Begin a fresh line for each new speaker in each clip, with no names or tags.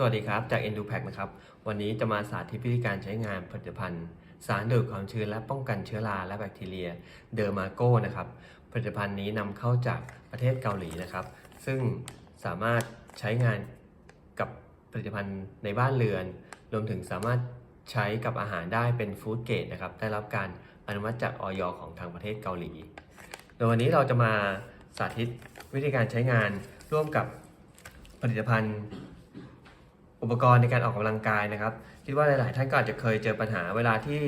สวัสดีครับ จาก e n d u p a c นะครับ วันนี้จะมาสาธิตวิธีการใช้งานผลิตภัณฑ์ สารดูดความชื้นและป้องกันเชื้อราและแบคทีเรียเดอร์มาโกนะครับ ผลิตภัณฑ์นี้นำเข้าจากประเทศเกาหลีนะครับ ซึ่งสามารถใช้งานกับผลิตภัณฑ์ในบ้านเรือน รวมถึงสามารถใช้กับอาหารได้เป็นฟู้ดเกรดนะครับ ได้รับการอนุมัติจากออยของทางประเทศเกาหลี โดยวันนี้เราจะมาสาธิตวิธีการใช้งานร่วมกับผลิตภัณฑ์ อุปกรณ์ในการออกกำลังกายนะครับ คิดว่าหลาย ๆ ท่านก็อาจจะเคยเจอปัญหาเวลาที่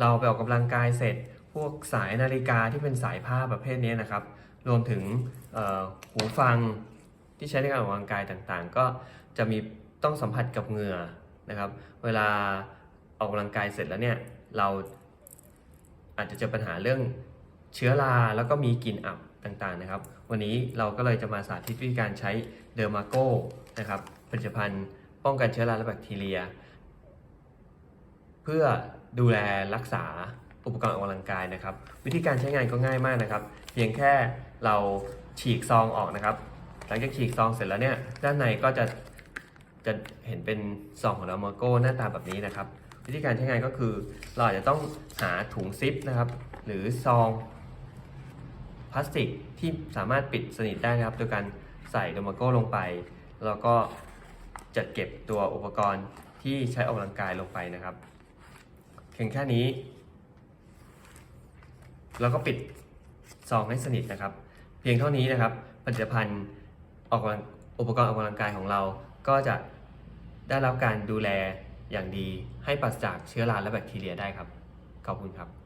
เราไปออกกำลังกายเสร็จ พวกสายนาฬิกาที่เป็นสายผ้าประเภทนี้นะครับ รวมถึงหูฟังที่ใช้ในการออกกำลังกายต่าง ๆ ก็จะมีต้องสัมผัสกับเหงื่อนะครับ เวลาออกกำลังกายเสร็จแล้วเนี่ยเราอาจจะเจอปัญหาเรื่องเชื้อราแล้วก็มีกลิ่นอับต่างๆนะครับ วันนี้เราก็เลยจะมาสาธิตวิธีการใช้เดอร์มาโกนะครับผลิตภัณฑ์ ป้องกันเชื้อราและแบคทีเรีย เพื่อดูแลรักษาอุปกรณ์ออกกำลังกายนะครับ วิธีการใช้งานก็ง่ายมากนะครับ เพียงแค่เราฉีกซองออกนะครับ หลังจากฉีกซองเสร็จแล้วเนี่ยด้านในก็จะจะเห็นเป็นซองของเราโมโก้หน้าตาแบบนี้นะครับ วิธีการใช้งานก็คือ เราอาจจะต้องหาถุงซิปนะครับ หรือซองพลาสติกที่สามารถปิดสนิทได้นะครับ โดยการใส่โดมาโก้ลงไป แล้วก็ จัดเก็บตัวอุปกรณ์ที่ใช้ออกกำลังกายลงไปนะครับเพียงแค่นี้ แล้วก็ปิดซองให้สนิทนะครับ เพียงเท่านี้นะครับ ผลิตภัณฑ์ออกกำลังอุปกรณ์ออกกำลังกายของเราก็จะได้รับการดูแลอย่างดีให้ปราศจากเชื้อราและแบคทีเรียได้ครับ ขอบคุณครับ